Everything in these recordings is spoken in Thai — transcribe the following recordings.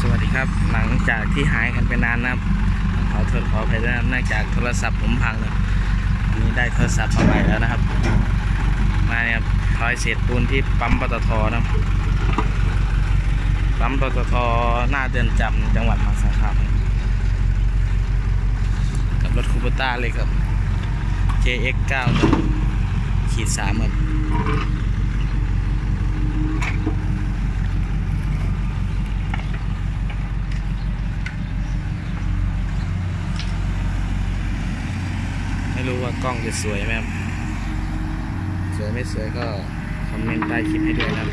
สวัสดีครับ หลังจากที่หายกันไปนานนะครับ ขอโทษขออภัยด้วยนะครับเนื่องจากโทรศัพท์ผมพังเลยวันนี้ได้โทรศัพท์มาใหม่แล้วนะครับ มาเนี่ยครับทอยเศษปูนที่ปั๊มปตทนะปั๊มปตทหน้าเดือนจำจังหวัดมหาสารคามกับรถคูปต้าเลยครับ JX 9 ขีดสามครับ ไม่รู้ว่ากล้องจะสวยไหมครับ สวยไม่สวยก็คอมเมนต์ใต้คลิปให้ด้วยนะครับ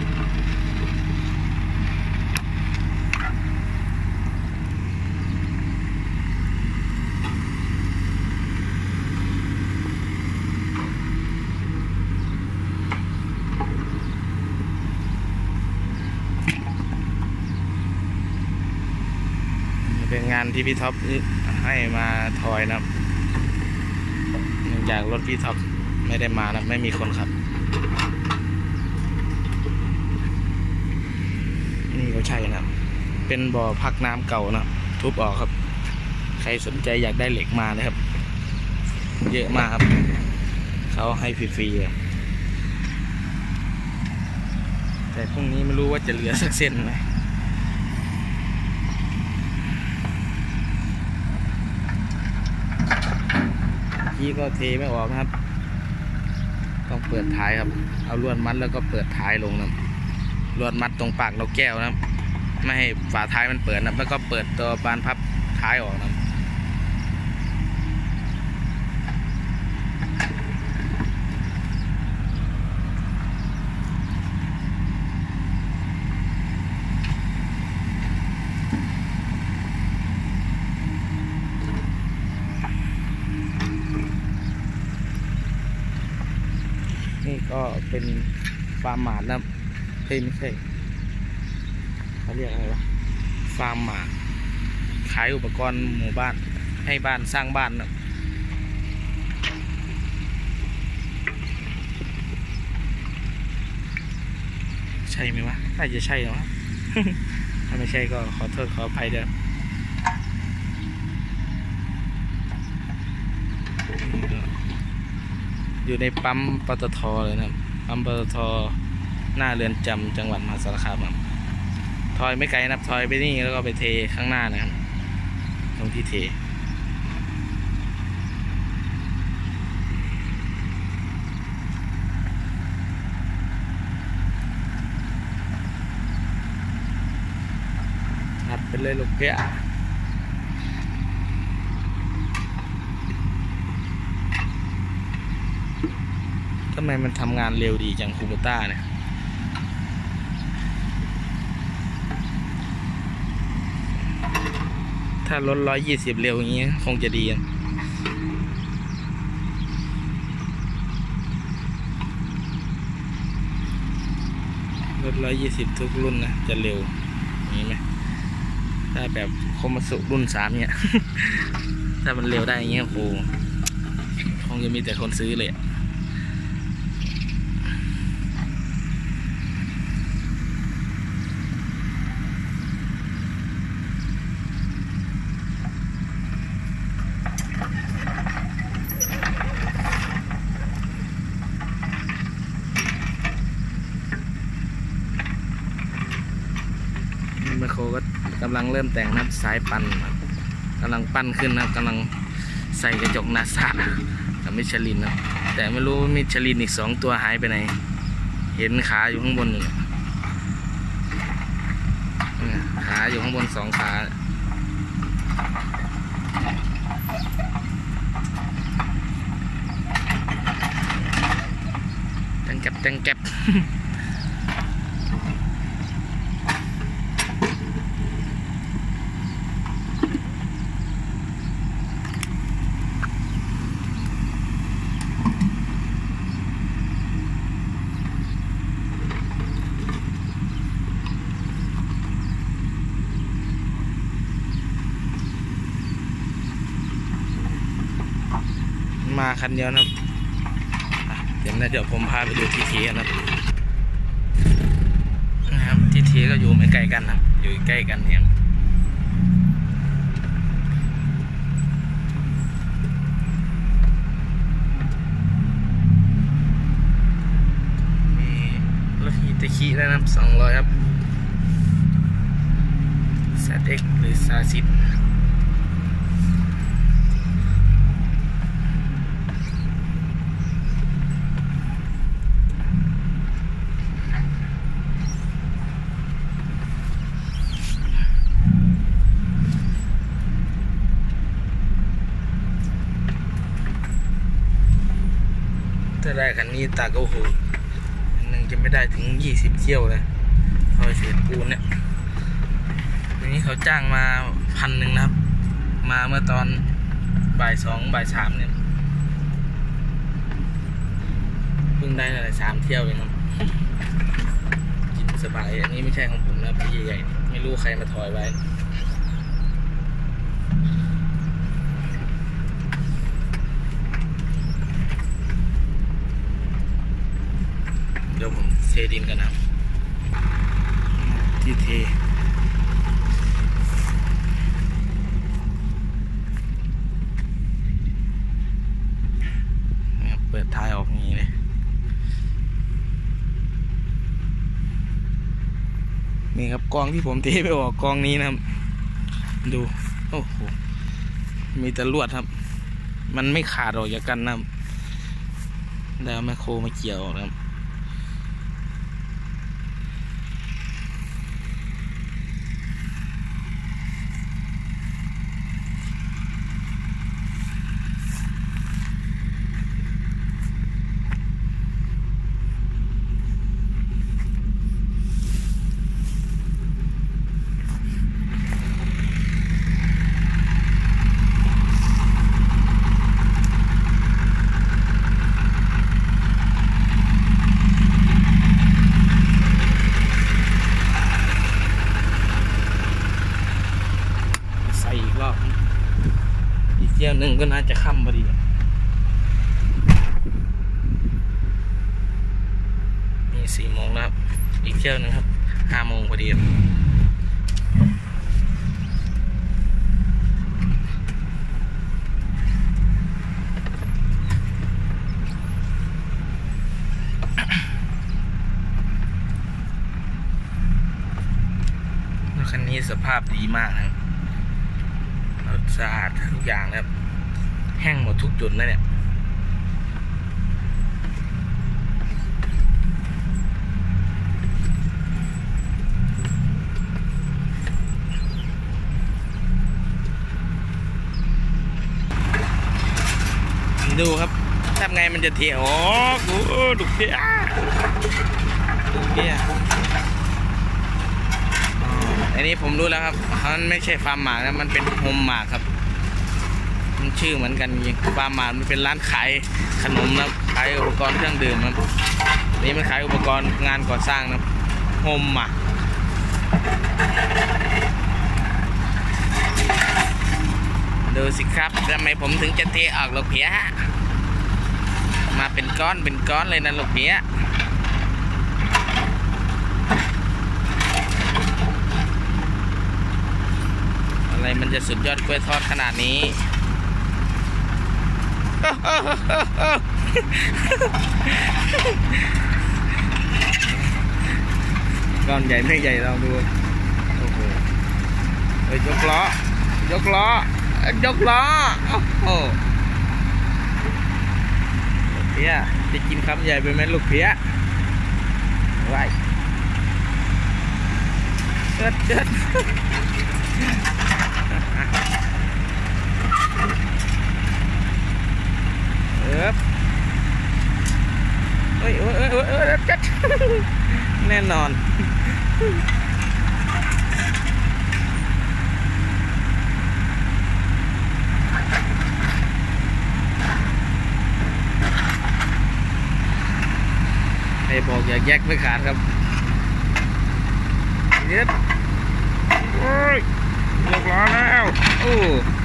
เป็นงานที่พี่ท็อปให้มาทอยนะครับ จากรถพี่ท็อปไม่ได้มานะไม่มีคนขับ นี่ก็ใช่นะครับเป็นบ่อพักน้ำเก่านะทุบออกครับ ใครสนใจอยากได้เหล็กมานะครับ เยอะมากครับ เขาให้ฟรีๆอะแต่พรุ่งนี้ไม่รู้ว่าจะเหลือสักเส้นไหม พี่ก็เทไม่ออกนะครับ ต้องเปิดท้ายครับ เอาลวดมัดแล้วก็เปิดท้ายลงนะลวดมัดตรงปากเราแก้วนะไม่ให้ฝาท้ายมันเปิดนะแล้วก็เปิดตัวบานพับท้ายออกนะครับ นี่ก็ เป็นฟาร์มหมาดนะเฮ้ยไม่ใช่เขาเรียกอะไรวะฟาร์มหมาดขายอุปกรณ์หมู่บ้านให้บ้านสร้างบ้านนะใช่ไหมวะน่าจะใช่นะวะถ้าไม่ใช่ก็ขอโทษขออภัยเด้ออยู่ในปั๊มปตทเลยนะ ครับปั๊มปตทหน้าเรือนจำจังหวัดมหาสารคามครับทอยไม่ไกลนะครับทอยไปนี่แล้วก็ไปเทข้างหน้านะครับตรงที่เทถัดไปเลยลูกเพี้ย ทำไมมันทำงานเร็วดีจังคูเบต้าเนี่ยถ้ารถร้อยยี่สิบเร็วอย่างนี้คงจะดีอะรถร้อยยี่สิบทุกรุ่นนะจะเร็วอย่างนี้ไหมถ้าแบบคมสุรุ่นสามเนี่ย ถ้ามันเร็วได้อย่างเงี้ยโอ้คงจะมีแต่คนซื้อเลยอะ แมคโคร กำลังเริ่มแต่งนะครับสายปั่นกำลังปั้นขึ้นนะกำลังใส่กระจกนาซากับมิชลินนะแต่ไม่รู้มิชลินอีกสองตัวหายไปไหน เห็นขาอยู่ข้างบนอยู่เนี่ขาอยู่ข้างบนสองขาแตงแก็บแตงแก็บ มาคันเดียวนะเดี๋ยวนะเดี๋ยวผมพาไปดูทีทีกันะครับนะคทีทีก็อยู่ไม่ไกลกันนะอยู่ใกล้กันเนี่ยตะคีได้นะสองร้อยครับ ZX หรือซาซิต ถ้าได้คันนี้ตาก็โอ้โหนหนึ่งจะไม่ได้ถึงยี่สิบเที่ยวเลยพอยเศษปูนเนี่ยอันนี้เขาจ้างมาพันหนึ่งนะครับ มาเมื่อตอนบ่ายสองบ่ายสามเนี่ยเพิ่งได้อะไรสามเที่ยวเองครับกินสบาย อันนี้ไม่ใช่ของผมนะพี่ใหญ่ไม่รู้ใครมาถอยไว้ เดี๋ยวผมเทดินกันนะครับที่เทนะครับเปิดท้ายออกอย่างนี้เลยนี่ครับกองที่ผมเทไปออกกองนี้นะครับ ดู โอ้โห มีแต่ลวดครับ มันไม่ขาดออกจากกันนะครับแล้วเอาแมคโครมาเกี่ยวออกนะครับ รอบ อีกเที่ยวหนึ่งก็น่าจะค่ำพอดีมีสี่โมงแล้วครับอีกเที่ยวหนึงครับห้าโมงพอดีครับรถคันนี้สภาพดีมากนะครับ สะอาดทุกอย่างนะครับ แห้งหมดทุกจุดนะเนี่ยดูครับทำไงมันจะเทออกโอ้ดุเพี้ยดุเพี้ย อันนี้ผมรู้แล้วครับมันไม่ใช่ฟาร์มหมากนะมันเป็นโฮมหมากครับ มันชื่อเหมือนกันจริงฟาร์มหมากมันเป็นร้านขายขนมนะขายอุปกรณ์เครื่องดื่มครับนี่มันขายอุปกรณ์งานก่อสร้างนะโฮมหมากดูสิครับทำไมผมถึงจะเทออกลูกเพี้ยฮะมาเป็นก้อนเป็นก้อนเลยนะลูกเนี้ยอะไร มันจะสุดยอดกล้วยทอดขนาดนี้ ก้อนใหญ่ไม่ใหญ่ลองดู โอ้โหยกล้อยกล้อยกล้อ โอ้โหเพี้ยจะกินคำใหญ่ไปไหมลูกเพี้ยไว้เจิดเจิด เออเอ้ยเอ้ยเอ้ยเอ้ยเอ้ยจัดแน่นอนให้บอกอย่าแยกไม่ขาดครับเย็ดโอ้ย ยกล้อ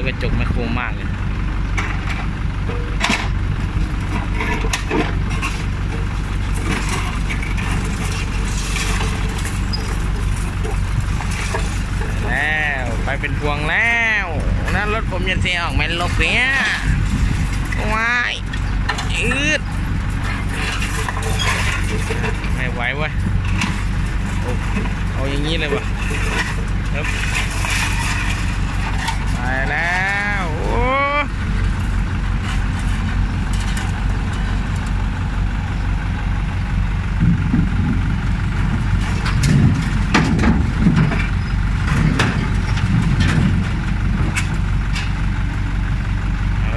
วโอ้สียวกระจกแมคโครมากเลยแล้วไปเป็นพวงแล้วนั่นรถผมยันเสียออกแมนลบเนี้ยว้ายอืดไม่ไหวเว้ยโอ้เอาอย่างนี้เลยวะครับไปแล้วโอ้ไ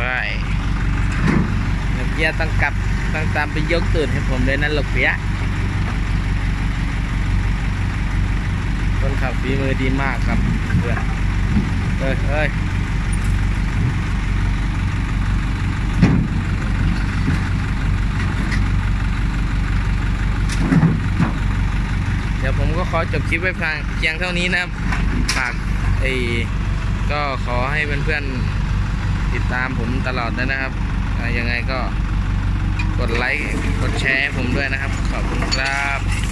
ปเกี ยต้องกลับต้องตามไปยกตื่นให้ผมเลยนั่นหลกเปียคนขับฝีมือดีมากครับเพื่อนเอ้ยเอ้ยเดี๋ยวผมก็ขอจบคลิปไว้เพียงเท่านี้นะครับฝากไอ้ก็ขอให้เพื่อนๆติดตามผมตลอดด้วยนะครับยังไงก็ กดไลค์ กดแชร์ให้ผมด้วยนะครับ ขอบคุณครับ